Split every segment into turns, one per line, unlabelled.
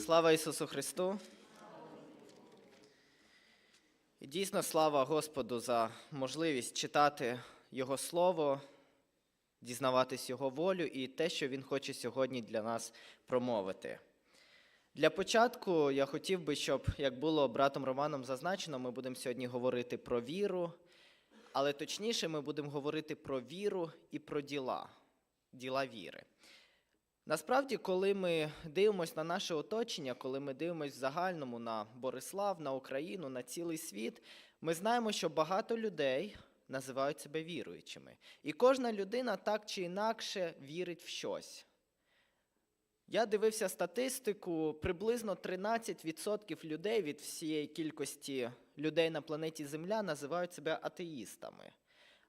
Слава Ісусу Христу! І дійсно слава Господу за можливість читати Його Слово, дізнаватись Його волю і те, що Він хоче сьогодні для нас промовити. Для початку я хотів би, щоб, як було братом Романом зазначено, ми будемо сьогодні говорити про віру, але точніше ми будемо говорити про віру і про діла, діла віри. Насправді, коли ми дивимося на наше оточення, коли ми дивимося в загальному на Борислав, на Україну, на цілий світ, ми знаємо, що багато людей називають себе віруючими. І кожна людина так чи інакше вірить в щось. Я дивився статистику, приблизно 13% людей від всієї кількості людей на планеті Земля називають себе атеїстами.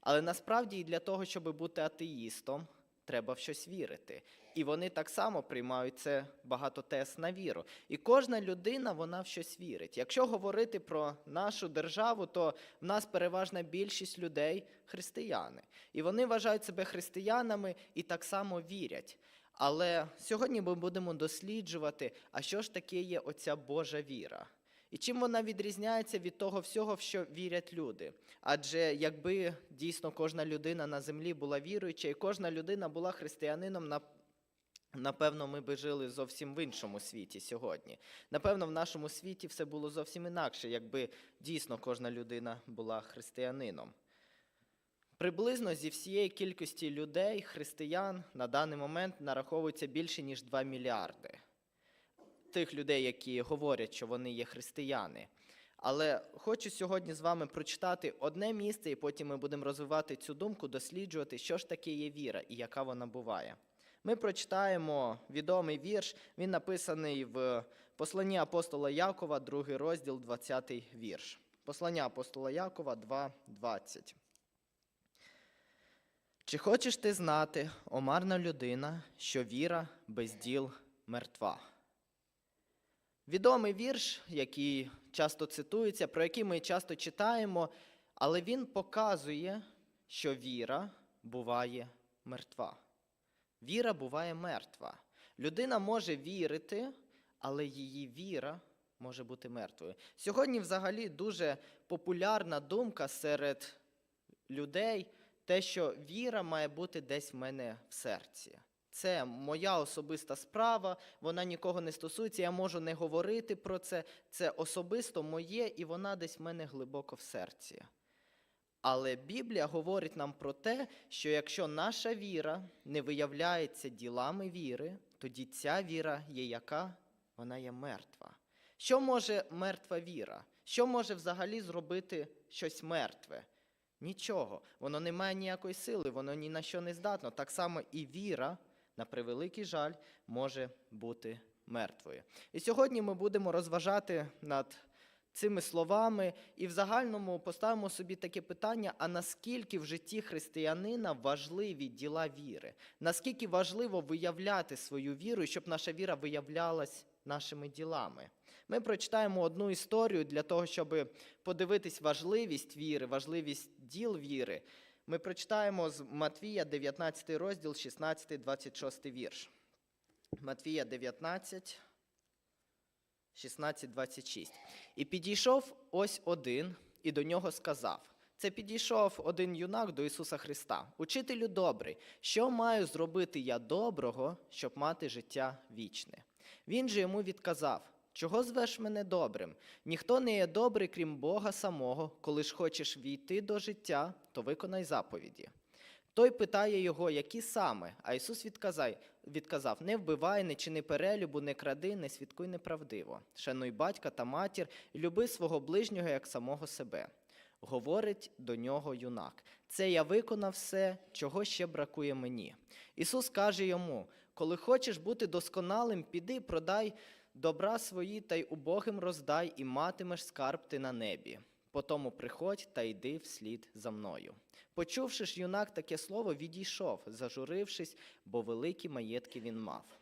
Але насправді і для того, щоб бути атеїстом, треба в щось вірити. І вони так само приймають це багато тест на віру. І кожна людина вона в щось вірить. Якщо говорити про нашу державу, то в нас переважна більшість людей християни. І вони вважають себе християнами і так само вірять. Але сьогодні ми будемо досліджувати, а що ж таке є оця Божа віра. І чим вона відрізняється від того всього, в що вірять люди? Адже якби дійсно кожна людина на землі була віруюча, і кожна людина була християнином, на- напевно, ми би жили зовсім в іншому світі сьогодні. Напевно, в нашому світі все було зовсім інакше, якби дійсно кожна людина була християнином. Приблизно зі всієї кількості людей, християн, на даний момент нараховується більше, ніж 2 мільярди тих людей, які говорять, що вони є християни. Але хочу сьогодні з вами прочитати одне місце, і потім ми будемо розвивати цю думку, досліджувати, що ж таке є віра і яка вона буває. Ми прочитаємо відомий вірш, він написаний в посланні апостола Якова, другий розділ, 20 вірш. Послання апостола Якова 2.20. Чи хочеш ти знати, омарна людина, що віра без діл мертва? Відомий вірш, який часто цитується, про який ми часто читаємо, але він показує, що віра буває мертва. Віра буває мертва. Людина може вірити, але її віра може бути мертвою. Сьогодні, взагалі, дуже популярна думка серед людей, те, що віра має бути десь в мене в серці. Це моя особиста справа, вона нікого не стосується, я можу не говорити про це. Це особисто моє, і вона десь в мене глибоко в серці. Але Біблія говорить нам про те, що якщо наша віра не виявляється ділами віри, тоді ця віра є яка? Вона є мертва. Що може мертва віра? Що може взагалі зробити щось мертве? Нічого. Воно не має ніякої сили, воно ні на що не здатно. Так само і віра, на превеликий жаль, може бути мертвою. І сьогодні ми будемо розважати над цими словами і в загальному поставимо собі таке питання: а наскільки в житті християнина важливі діла віри? Наскільки важливо виявляти свою віру, і щоб наша віра виявлялась нашими ділами? Ми прочитаємо одну історію для того, щоб подивитись важливість віри, важливість діл віри. Ми прочитаємо з Матвія 19 розділ, 16, 26 вірш. Матвія 19, 16, 26. І підійшов ось один, і до нього сказав. Це підійшов один юнак до Ісуса Христа. Учителю добрий, що маю зробити я доброго, щоб мати життя вічне? Він же йому відказав: Чого звеш мене добрим? Ніхто не є добрий, крім Бога самого. Коли ж хочеш війти до життя, то виконай заповіді. Той питає його, які саме, а Ісус відказав, не вбивай, не чини перелюбу, не кради, не свідкуй неправдиво. Шануй батька та матір, люби свого ближнього як самого себе. Говорить до нього юнак: Це я виконав все, чого ще бракує мені. Ісус каже йому: коли хочеш бути досконалим, піди, продай добра свої та й убогим роздай, і матимеш скарб ти на небі. Потому приходь та йди вслід за мною. Почувши ж юнак таке слово, відійшов, зажурившись, бо великі маєтки він мав.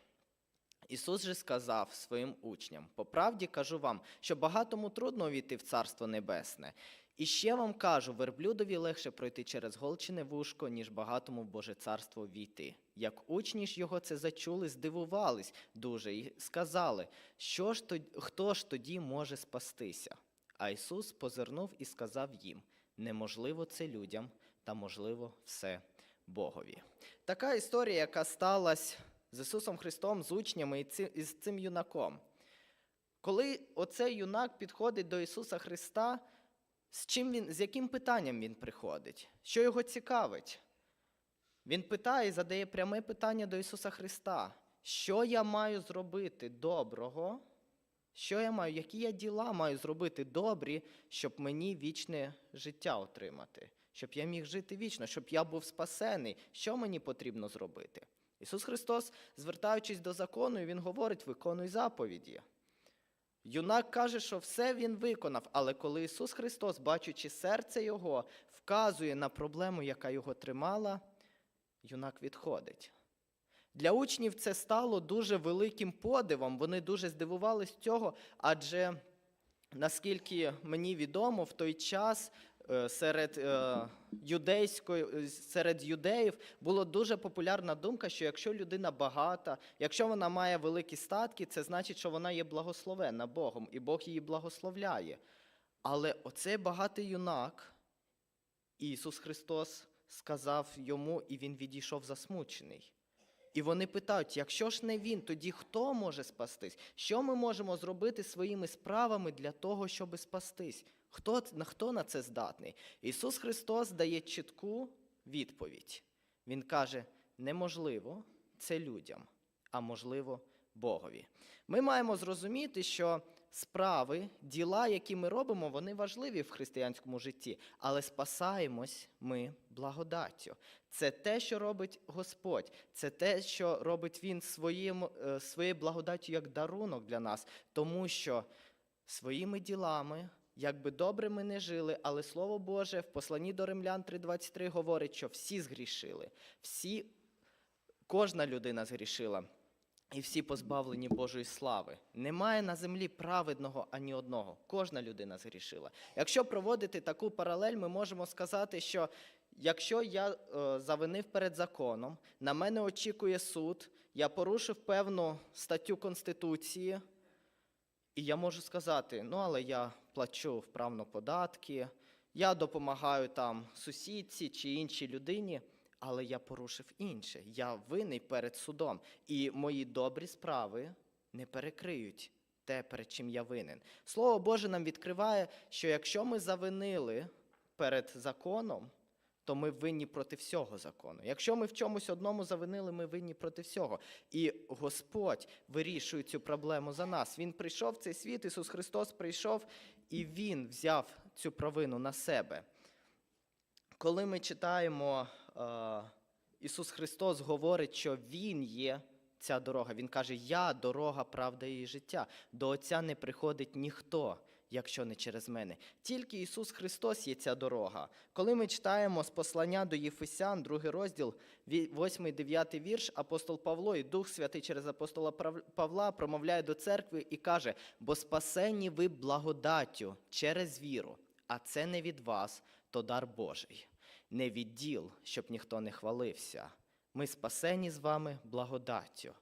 Ісус же сказав своїм учням: по правді кажу вам, що багатому трудно війти в Царство Небесне. І ще вам кажу, верблюдові легше пройти через голчине вушко, ніж багатому в Боже царство війти. Як учні ж його це зачули, здивувались дуже і сказали, що ж тоді, хто ж тоді може спастися? А Ісус позирнув і сказав їм: неможливо це людям, та можливо все Богові. Така історія, яка сталася з Ісусом Христом, з учнями і з цим юнаком. Коли оцей юнак підходить до Ісуса Христа, з, чим він, з яким питанням він приходить? Що його цікавить? Він питає задає пряме питання до Ісуса Христа: що я маю зробити доброго? Що я маю, які я діла маю зробити добрі, щоб мені вічне життя отримати, щоб я міг жити вічно, щоб я був спасений? Що мені потрібно зробити? Ісус Христос, звертаючись до закону, Він говорить: виконуй заповіді. Юнак каже, що все він виконав, але коли Ісус Христос, бачучи серце Його, вказує на проблему, яка його тримала, юнак відходить. Для учнів це стало дуже великим подивом. Вони дуже здивувались цього, адже наскільки мені відомо, в той час е, серед, е, юдейської, е, серед юдеїв була дуже популярна думка, що якщо людина багата, якщо вона має великі статки, це значить, що вона є благословенна Богом, і Бог її благословляє. Але оцей багатий юнак, Ісус Христос сказав йому, і він відійшов засмучений. І вони питають: якщо ж не він, тоді хто може спастись? Що ми можемо зробити своїми справами для того, щоб спастись? Хто, хто на це здатний? Ісус Христос дає чітку відповідь. Він каже: неможливо це людям, а можливо Богові. Ми маємо зрозуміти, що справи, діла, які ми робимо, вони важливі в християнському житті, але спасаємось ми благодаттю. Це те, що робить Господь, це те, що робить Він своїм, е, своєю благодаттю як дарунок для нас, тому що своїми ділами, як би добре ми не жили, але Слово Боже в посланні до Римлян 3.23 говорить, що всі згрішили, всі, кожна людина згрішила. І всі позбавлені Божої слави. Немає на землі праведного ані одного. Кожна людина згрішила. Якщо проводити таку паралель, ми можемо сказати, що якщо я е, завинив перед законом, на мене очікує суд, я порушив певну статтю Конституції, і я можу сказати: ну, але я плачу вправно податки, я допомагаю там сусідці чи іншій людині. Але я порушив інше. Я винний перед судом. І мої добрі справи не перекриють те, перед чим я винен. Слово Боже нам відкриває, що якщо ми завинили перед законом, то ми винні проти всього закону. Якщо ми в чомусь одному завинили, ми винні проти всього. І Господь вирішує цю проблему за нас. Він прийшов в цей світ, Ісус Христос прийшов, і Він взяв цю провину на себе. Коли ми читаємо, е, Ісус Христос говорить, що Він є ця дорога. Він каже: Я дорога, правда і життя. До Отця не приходить ніхто, якщо не через мене. Тільки Ісус Христос є ця дорога. Коли ми читаємо з послання до Єфесян, другий розділ, 8-9 вірш, апостол Павло і Дух Святий через апостола Павла промовляє до церкви і каже: бо спасені ви благодаттю через віру, а це не від вас, то дар Божий, не від діл, щоб ніхто не хвалився. Ми спасені з вами благодаттю.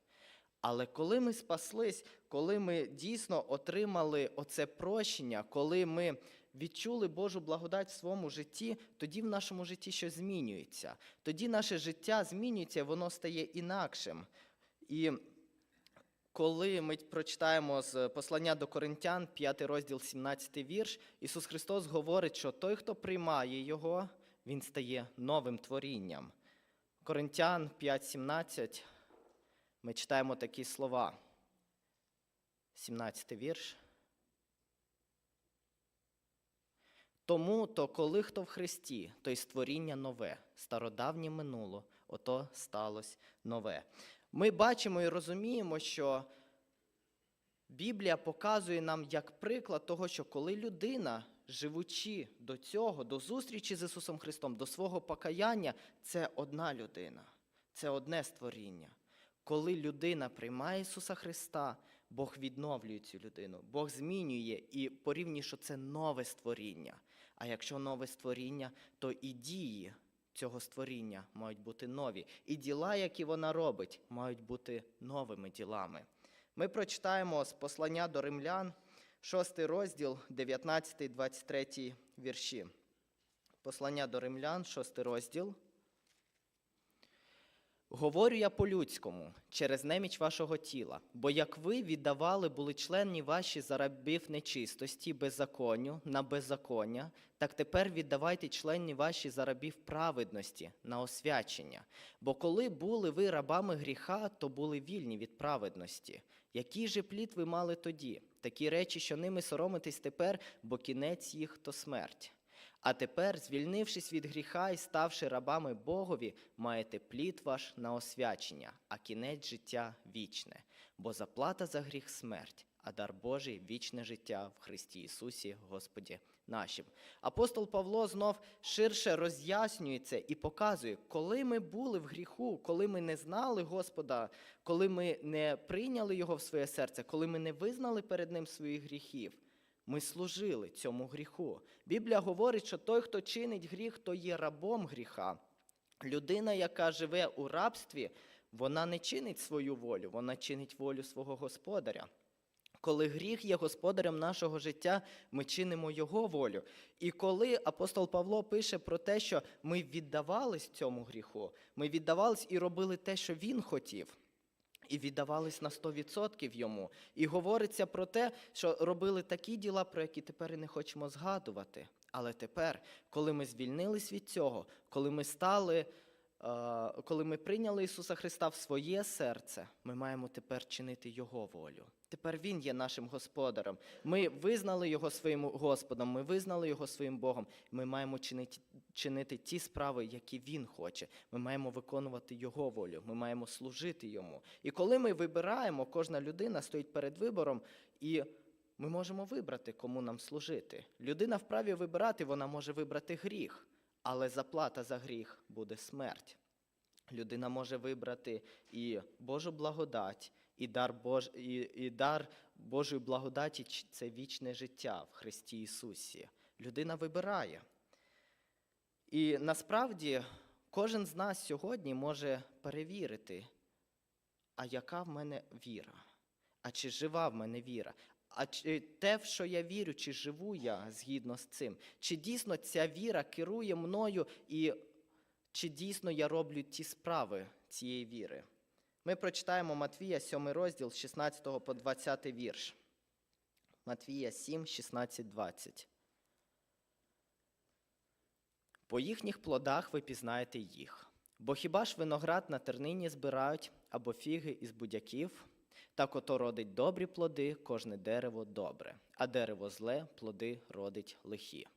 Але коли ми спаслись, коли ми дійсно отримали оце прощення, коли ми відчули Божу благодать в своєму житті, тоді в нашому житті щось змінюється. Тоді наше життя змінюється, воно стає інакшим. І коли ми прочитаємо з послання до Коринтян, 5 розділ, 17 вірш, Ісус Христос говорить, що той, хто приймає Його, він стає новим творінням. Коринтян 5.17 ми читаємо такі слова. 17 вірш. Тому то, коли хто в Христі, то й створіння нове, стародавнє минуло, ото сталося нове. Ми бачимо і розуміємо, що Біблія показує нам як приклад того, що коли людина, живучи до цього, до зустрічі з Ісусом Христом, до свого покаяння, це одна людина, це одне створіння. Коли людина приймає Ісуса Христа, Бог відновлює цю людину, Бог змінює і порівнює, що це нове створіння. А якщо нове створіння, то і дії цього створіння мають бути нові. І діла, які вона робить, мають бути новими ділами. Ми прочитаємо з послання до римлян, 6 розділ, 19-23 вірші. Послання до римлян, 6 розділ. Говорю я по-людському, через неміч вашого тіла, бо як ви віддавали були членні ваші за рабів нечистості, беззаконню, на беззаконня, так тепер віддавайте членні ваші за рабів праведності на освячення. Бо коли були ви рабами гріха, то були вільні від праведності. Який же плід ви мали тоді? Такі речі, що ними соромитесь тепер, бо кінець їх то смерть. А тепер, звільнившись від гріха і ставши рабами Богові, маєте плід ваш на освячення, а кінець життя вічне, бо заплата за гріх смерть, а дар Божий вічне життя в Христі Ісусі, Господі нашим. Апостол Павло знов ширше роз'яснює це і показує, коли ми були в гріху, коли ми не знали Господа, коли ми не прийняли Його в своє серце, коли ми не визнали перед Ним своїх гріхів. Ми служили цьому гріху. Біблія говорить, що той, хто чинить гріх, то є рабом гріха. Людина, яка живе у рабстві, вона не чинить свою волю, вона чинить волю свого господаря. Коли гріх є господарем нашого життя, ми чинимо його волю. І коли апостол Павло пише про те, що ми віддавались цьому гріху, ми віддавались і робили те, що він хотів. І віддавались на 100% йому. І говориться про те, що робили такі діла, про які тепер і не хочемо згадувати. Але тепер, коли ми звільнились від цього, коли ми стали, коли ми прийняли Ісуса Христа в своє серце, ми маємо тепер чинити Його волю. Тепер Він є нашим господарем. Ми визнали Його своїм Господом, ми визнали Його своїм Богом. Ми маємо чинити, чинити ті справи, які Він хоче. Ми маємо виконувати Його волю, ми маємо служити Йому. І коли ми вибираємо, кожна людина стоїть перед вибором, і ми можемо вибрати, кому нам служити. Людина вправі вибирати, вона може вибрати гріх, але заплата за гріх буде смерть. Людина може вибрати і Божу благодать, і дар, Бож... і, і дар Божої благодаті це вічне життя в Христі Ісусі. Людина вибирає. І насправді кожен з нас сьогодні може перевірити, а яка в мене віра? А чи жива в мене віра? А чи те, в що я вірю, чи живу я згідно з цим? Чи дійсно ця віра керує мною і чи дійсно я роблю ті справи цієї віри? Ми прочитаємо Матвія 7 розділ з 16 по 20 вірш. Матвія 7, 16, 20. По їхніх плодах ви пізнаєте їх. Бо хіба ж виноград на тернині збирають або фіги із будяків? Так ото родить добрі плоди, кожне дерево добре, а дерево зле плоди родить лихі.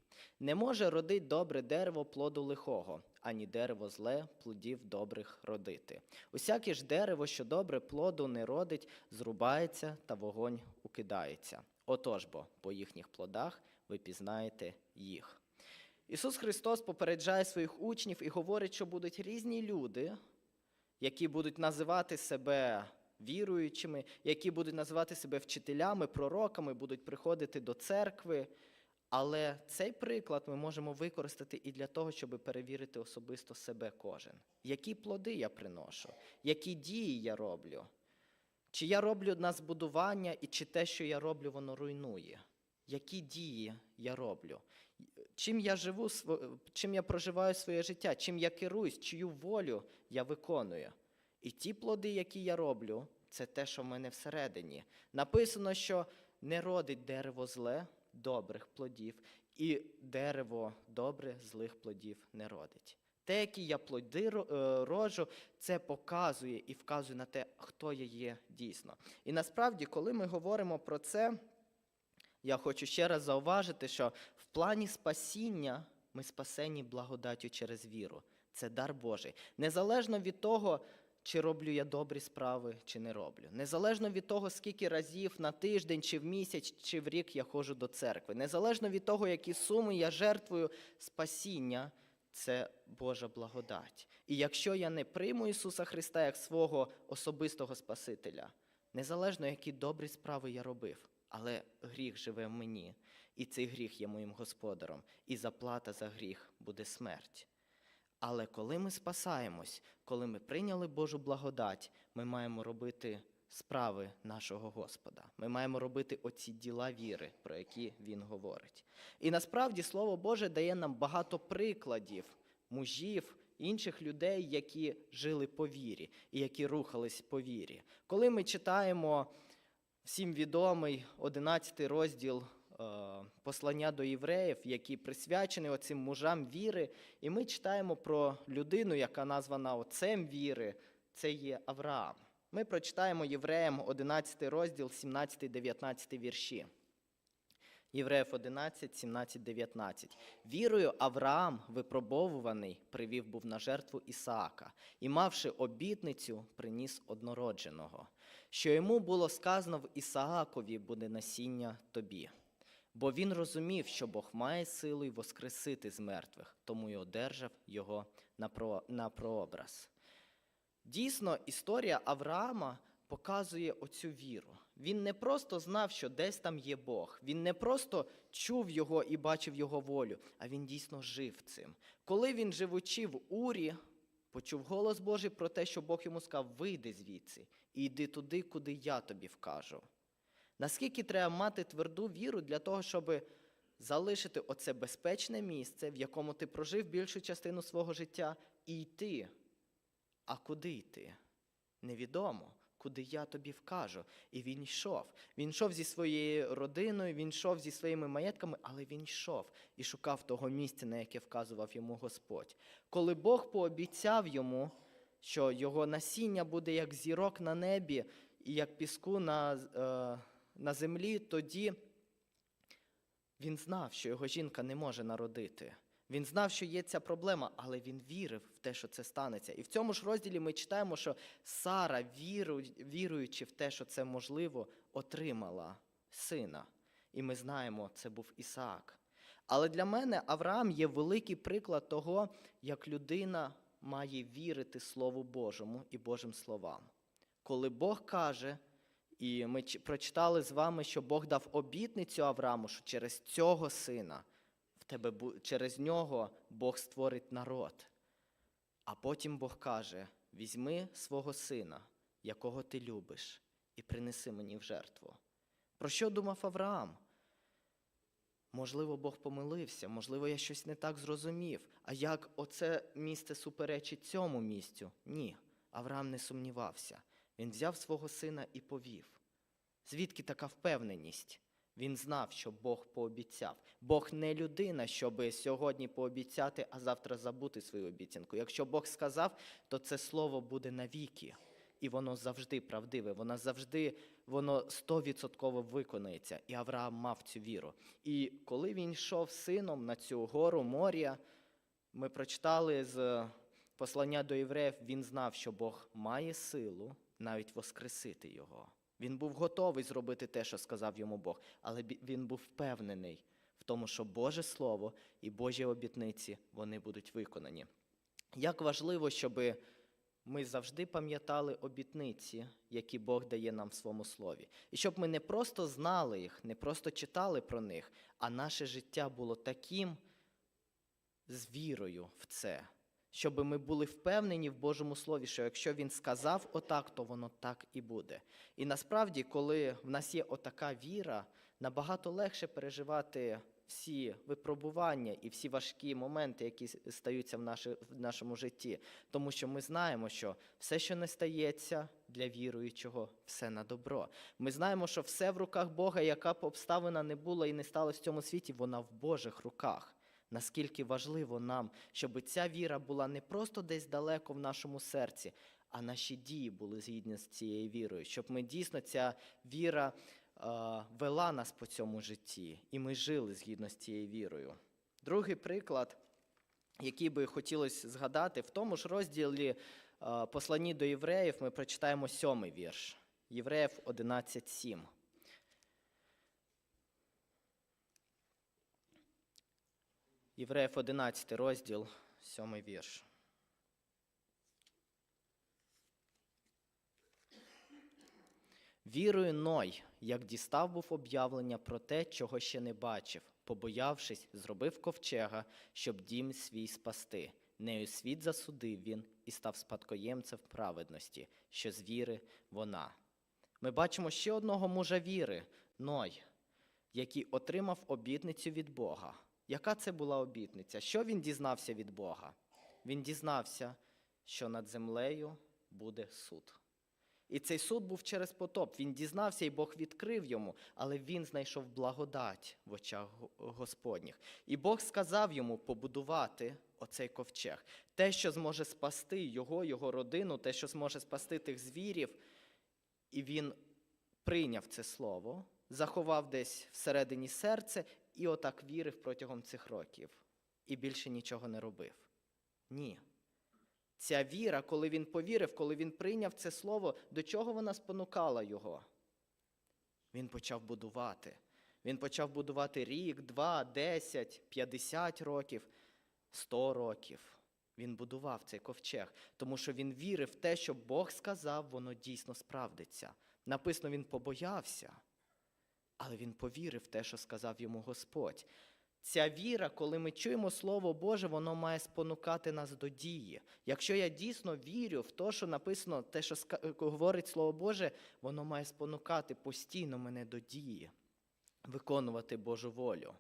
Не може родить добре дерево плоду лихого, ані дерево зле плодів добрих родити. Усяке ж дерево, що добре плоду не родить, зрубається та вогонь укидається. Отож бо по їхніх плодах ви пізнаєте їх. Ісус Христос попереджає своїх учнів і говорить, що будуть різні люди, які будуть називати себе віруючими, які будуть називати себе вчителями, пророками, будуть приходити до церкви. Але цей приклад ми можемо використати і для того, щоб перевірити особисто себе кожен. Які плоди я приношу, які дії я роблю, чи я роблю на збудування, і чи те, що я роблю, воно руйнує? Які дії я роблю? Чим я живу, чим я проживаю своє життя, чим я керуюсь, чию волю я виконую. І ті плоди, які я роблю, це те, що в мене всередині. Написано, що не родить дерево зле добрих плодів, і дерево добре злих плодів не родить. Те, які я плоди е, роджу, це показує і вказує на те, хто я є дійсно. І насправді, коли ми говоримо про це, я хочу ще раз зауважити, що в плані спасіння ми спасені благодаттю через віру. Це дар Божий. Незалежно від того, чи роблю я добрі справи, чи не роблю. Незалежно від того, скільки разів на тиждень, чи в місяць, чи в рік я ходжу до церкви. Незалежно від того, які суми я жертвую, спасіння це Божа благодать. І якщо я не прийму Ісуса Христа як свого особистого Спасителя, незалежно які добрі справи я робив, але гріх живе в мені, і цей гріх є моїм господаром, і заплата за гріх буде смерть. Але коли ми спасаємось, коли ми прийняли Божу благодать, ми маємо робити справи нашого Господа. Ми маємо робити оці діла віри, про які він говорить. І насправді Слово Боже дає нам багато прикладів мужів, інших людей, які жили по вірі і які рухались по вірі. Коли ми читаємо всім відомий 11 розділ послання до євреїв, який присвячений оцим мужам віри, і ми читаємо про людину, яка названа отцем віри, це є Авраам. Ми прочитаємо євреям 11 розділ, 17-19 вірші. Євреїв 11, 17, 19. Вірою Авраам, випробовуваний, привів був на жертву Ісаака, і, мавши обітницю, приніс однородженого, що йому було сказано в Ісаакові буде насіння тобі. Бо він розумів, що Бог має силу й воскресити з мертвих, тому й одержав його на, прообраз. Дійсно, історія Авраама показує оцю віру. Він не просто знав, що десь там є Бог. Він не просто чув його і бачив його волю, а він дійсно жив цим. Коли він, живучи в Урі, почув голос Божий про те, що Бог йому сказав: вийди звідси і йди туди, куди я тобі вкажу. Наскільки треба мати тверду віру для того, щоб залишити оце безпечне місце, в якому ти прожив більшу частину свого життя, і йти. А куди йти? Невідомо, куди я тобі вкажу. І він йшов. Він йшов зі своєю родиною, він йшов зі своїми маєтками, але він йшов і шукав того місця, на яке вказував йому Господь. Коли Бог пообіцяв йому, що його насіння буде як зірок на небі і як піску на, е, на землі, тоді він знав, що його жінка не може народити. Він знав, що є ця проблема, але він вірив в те, що це станеться. І в цьому ж розділі ми читаємо, що Сара, віру- віруючи в те, що це можливо, отримала сина. І ми знаємо, це був Ісаак. Але для мене Авраам є великий приклад того, як людина має вірити Слову Божому і Божим словам. Коли Бог каже, і ми прочитали з вами, що Бог дав обітницю Аврааму, що через цього сина в тебе через нього Бог створить народ. А потім Бог каже: візьми свого сина, якого ти любиш, і принеси мені в жертву. Про що думав Авраам? Можливо, Бог помилився, можливо, я щось не так зрозумів. А як оце місце суперечить цьому місцю? Ні. Авраам не сумнівався. Він взяв свого сина і повів. Звідки така впевненість? Він знав, що Бог пообіцяв. Бог не людина, щоб сьогодні пообіцяти, а завтра забути свою обіцянку. Якщо Бог сказав, то це слово буде навіки. І воно завжди правдиве, воно завжди воно стовідсотково виконається. І Авраам мав цю віру. І коли він йшов сином на цю гору моря, ми прочитали з послання до євреїв, він знав, що Бог має силу навіть воскресити його. Він був готовий зробити те, що сказав йому Бог, але він був впевнений в тому, що Боже Слово і Божі обітниці вони будуть виконані. Як важливо, щоб ми завжди пам'ятали обітниці, які Бог дає нам в своєму слові. І щоб ми не просто знали їх, не просто читали про них, а наше життя було таким з вірою в це, щоб ми були впевнені в Божому Слові, що якщо Він сказав отак, то воно так і буде. І насправді, коли в нас є отака віра, набагато легше переживати всі випробування і всі важкі моменти, які стаються в, наше, в нашому житті. Тому що ми знаємо, що все, що не стається для віруючого, все на добро. Ми знаємо, що все в руках Бога, яка б обставина не була і не сталося в цьому світі, вона в Божих руках. Наскільки важливо нам, щоб ця віра була не просто десь далеко в нашому серці, а наші дії були згідні з цією вірою, щоб ми дійсно ця віра е, вела нас по цьому житті, і ми жили згідно з цією вірою. Другий приклад, який би хотілося згадати, в тому ж розділі е, посланні до євреїв ми прочитаємо сьомий вірш. Євреїв 11.7. Євреїв 11 розділ, 7 вірш. Вірою Ной, як дістав був об'явлення про те, чого ще не бачив, побоявшись, зробив ковчега, щоб дім свій спасти. нею світ засудив він і став спадкоємцем праведності, що з віри вона. Ми бачимо ще одного мужа віри, Ной, який отримав обітницю від Бога. Яка це була обітниця? Що він дізнався від Бога? Він дізнався, що над землею буде суд. І цей суд був через потоп. Він дізнався, і Бог відкрив йому, але він знайшов благодать в очах Господніх. І Бог сказав йому побудувати оцей ковчег. Те, що зможе спасти його, його родину, те, що зможе спасти тих звірів. І він прийняв це слово, заховав десь всередині серце і отак вірив протягом цих років. І більше нічого не робив. Ні. Ця віра, коли він повірив, коли він прийняв це слово, до чого вона спонукала його? Він почав будувати. Він почав будувати рік, два, десять, п'ятдесят років, сто років. Він будував цей ковчег, тому що він вірив в те, що Бог сказав, воно дійсно справдиться. Написано, він побоявся, але він повірив в те, що сказав йому Господь. Ця віра, коли ми чуємо Слово Боже, воно має спонукати нас до дії. Якщо я дійсно вірю в те, що написано, те, що говорить Слово Боже, воно має спонукати постійно мене до дії, виконувати Божу волю.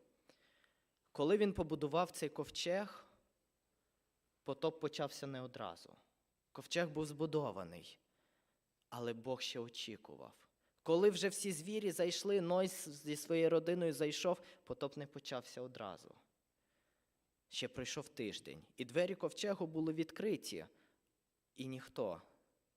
Коли він побудував цей ковчег, потоп почався не одразу. Ковчег був збудований, але Бог ще очікував. Коли вже всі звірі зайшли, Ной зі своєю родиною зайшов, потоп не почався одразу. Ще пройшов тиждень, і двері ковчегу були відкриті, і ніхто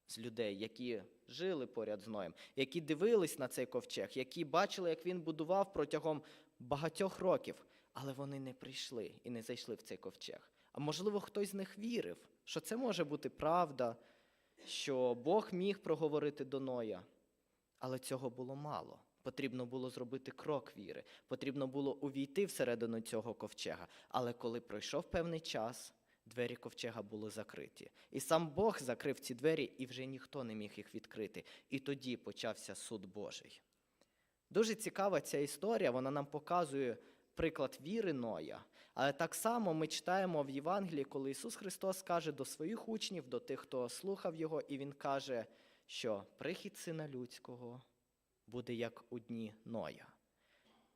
з людей, які жили поряд з Ноєм, які дивились на цей ковчег, які бачили, як він будував протягом багатьох років, але вони не прийшли і не зайшли в цей ковчег. А можливо, хтось з них вірив, що це може бути правда, що Бог міг проговорити до Ноя. Але цього було мало. Потрібно було зробити крок віри, потрібно було увійти всередину цього ковчега. Але коли пройшов певний час, двері ковчега були закриті. І сам Бог закрив ці двері, і вже ніхто не міг їх відкрити. І тоді почався суд Божий. Дуже цікава ця історія, вона нам показує приклад віри Ноя. Але так само ми читаємо в Євангелії, коли Ісус Христос каже до своїх учнів, до тих, хто слухав Його, і Він каже, що прихід Сина Людського буде як у дні Ноя.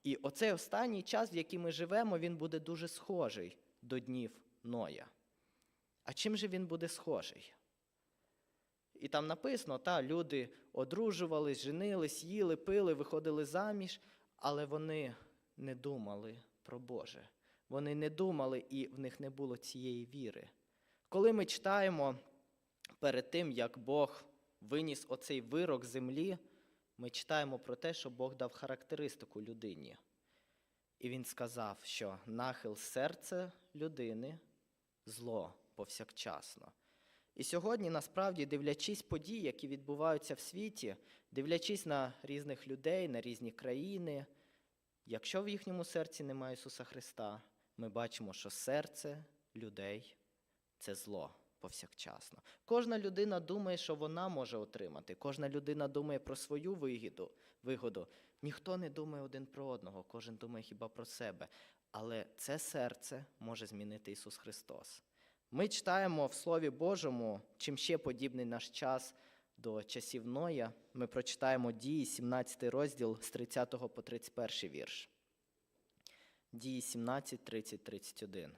І оцей останній час, в який ми живемо, він буде дуже схожий до днів Ноя. А чим же він буде схожий? І там написано, та, люди одружувались, женились, їли, пили, виходили заміж, але вони не думали про Боже. Вони не думали, і в них не було цієї віри. Коли ми читаємо перед тим, як Бог виніс оцей вирок землі, ми читаємо про те, що Бог дав характеристику людині. І він сказав, що нахил серця людини зло повсякчасно. І сьогодні, насправді, дивлячись події, які відбуваються в світі, дивлячись на різних людей, на різні країни, якщо в їхньому серці немає Ісуса Христа, ми бачимо, що серце людей це зло повсякчасно. Кожна людина думає, що вона може отримати. Кожна людина думає про свою вигоду. вигоду. Ніхто не думає один про одного, кожен думає хіба про себе. Але це серце може змінити Ісус Христос. Ми читаємо в Слові Божому, чим ще подібний наш час до часів Ноя. Ми прочитаємо дії, 17 розділ з 30 по 31 вірш. Дії 17, 30, 31.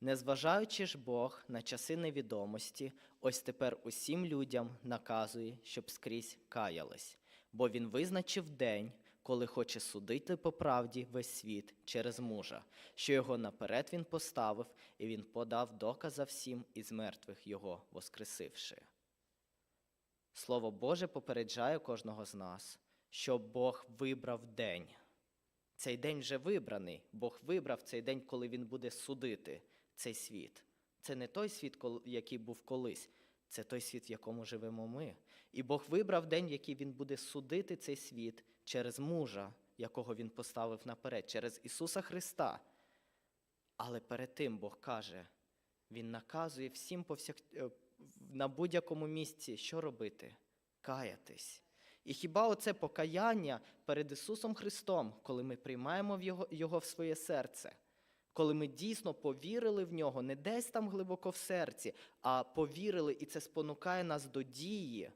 Незважаючи ж Бог на часи невідомості, ось тепер усім людям наказує, щоб скрізь каялись, бо він визначив день, коли хоче судити по правді весь світ через мужа, що його наперед він поставив, і він подав доказа всім із мертвих його воскресивши. Слово Боже попереджає кожного з нас, що Бог вибрав день. Цей день вже вибраний. Бог вибрав цей день, коли він буде судити цей світ. Це не той світ, який був колись, це той світ, в якому живемо ми. І Бог вибрав день, в який він буде судити цей світ через мужа, якого він поставив наперед, через Ісуса Христа. Але перед тим Бог каже, Він наказує всім повсяк... е, на будь-якому місці, що робити? Каятись. І хіба оце покаяння перед Ісусом Христом, коли ми приймаємо його, в своє серце, коли ми дійсно повірили в нього, не десь там глибоко в серці, а повірили, і це спонукає нас до дії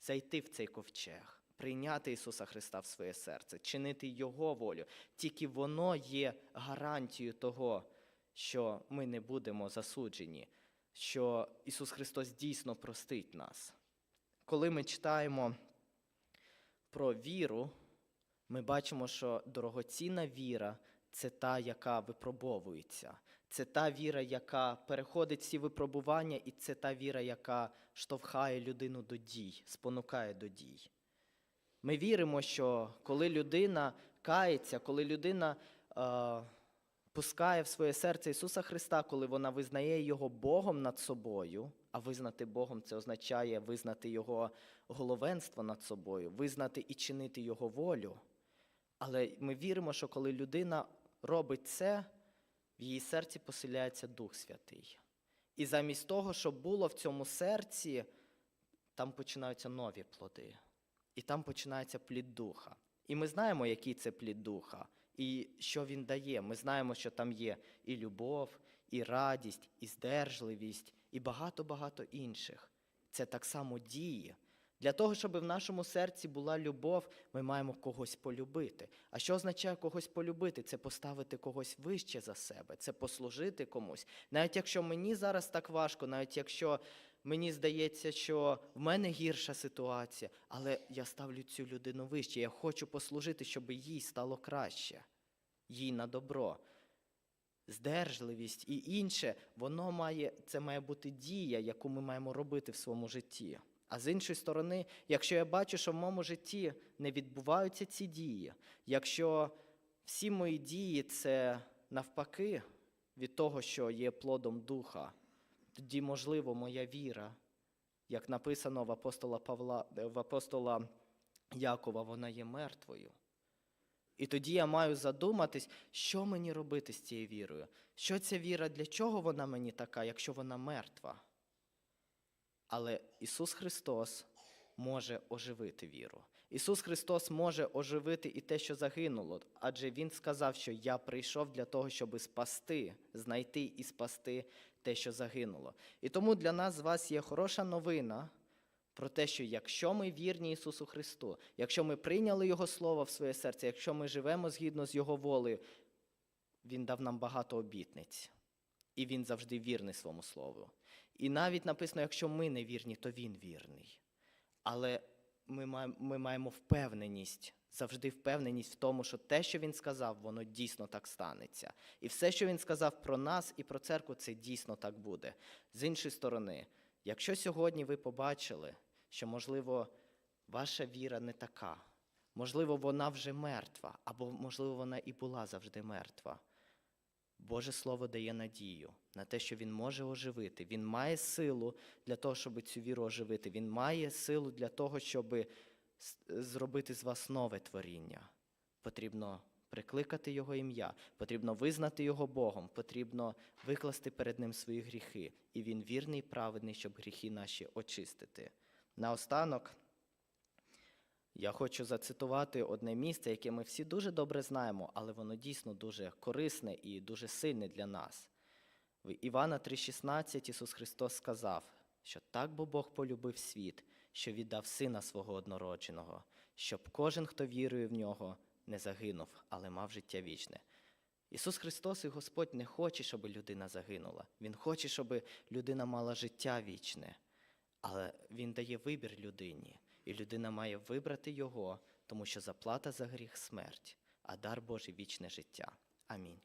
зайти в цей ковчег, прийняти Ісуса Христа в своє серце, чинити Його волю. Тільки воно є гарантією того, що ми не будемо засуджені, що Ісус Христос дійсно простить нас. Коли ми читаємо про віру, ми бачимо, що дорогоцінна віра це та, яка випробовується. Це та віра, яка переходить всі випробування, і це та віра, яка штовхає людину до дій, спонукає до дій. Ми віримо, що коли людина кається, коли людина е, пускає в своє серце Ісуса Христа, коли вона визнає Його Богом над собою, а визнати Богом це означає визнати Його головенство над собою, визнати і чинити Його волю. Але ми віримо, що коли людина робить це, в її серці поселяється Дух Святий. І замість того, що було в цьому серці, там починаються нові плоди. І там починається плід духа. І ми знаємо, який це плід духа, і що він дає. Ми знаємо, що там є і любов, і радість, і здержливість, і багато-багато інших. Це так само діє. Для того, щоб в нашому серці була любов, ми маємо когось полюбити. А що означає когось полюбити? Це поставити когось вище за себе, це послужити комусь. Навіть якщо мені зараз так важко, навіть якщо мені здається, що в мене гірша ситуація, але я ставлю цю людину вище. Я хочу послужити, щоб їй стало краще, їй на добро. Здержливість і інше, воно має, це має бути дія, яку ми маємо робити в своєму житті. А з іншої сторони, якщо я бачу, що в моєму житті не відбуваються ці дії, якщо всі мої дії це навпаки від того, що є плодом духа, тоді, можливо, моя віра, як написано в апостола Павла, в апостола Якова, вона є мертвою. І тоді я маю задуматись, що мені робити з цією вірою. Що ця віра, для чого вона мені така, якщо вона мертва? Але Ісус Христос може оживити віру. Ісус Христос може оживити і те, що загинуло, адже Він сказав, що я прийшов для того, щоб спасти, знайти і спасти те, що загинуло. І тому для нас з вас є хороша новина про те, що якщо ми вірні Ісусу Христу, якщо ми прийняли Його Слово в своє серце, якщо ми живемо згідно з Його волею, Він дав нам багато обітниць. І Він завжди вірний своєму слову. І навіть написано, якщо ми не вірні, то Він вірний. Але ми маємо, впевненість, завжди впевненість в тому, що те, що він сказав, воно дійсно так станеться. І все, що він сказав про нас і про церкву, це дійсно так буде. З іншої сторони, якщо сьогодні ви побачили, що, можливо, ваша віра не така, можливо, вона вже мертва, або, можливо, вона і була завжди мертва. Боже Слово дає надію на те, що Він може оживити. Він має силу для того, щоб цю віру оживити. Він має силу для того, щоб зробити з вас нове творіння. Потрібно прикликати Його ім'я, потрібно визнати Його Богом, потрібно викласти перед Ним свої гріхи. І Він вірний і праведний, щоб гріхи наші очистити. Наостанок. Я хочу зацитувати одне місце, яке ми всі дуже добре знаємо, але воно дійсно дуже корисне і дуже сильне для нас. В Івана 3,16 Ісус Христос сказав, що так бо Бог полюбив світ, що віддав Сина свого однородженого, щоб кожен, хто вірує в нього, не загинув, але мав життя вічне. Ісус Христос і Господь не хоче, щоб людина загинула. Він хоче, щоб людина мала життя вічне. Але Він дає вибір людині, і людина має вибрати його, тому що заплата за гріх смерть, а дар Божий вічне життя. Амінь.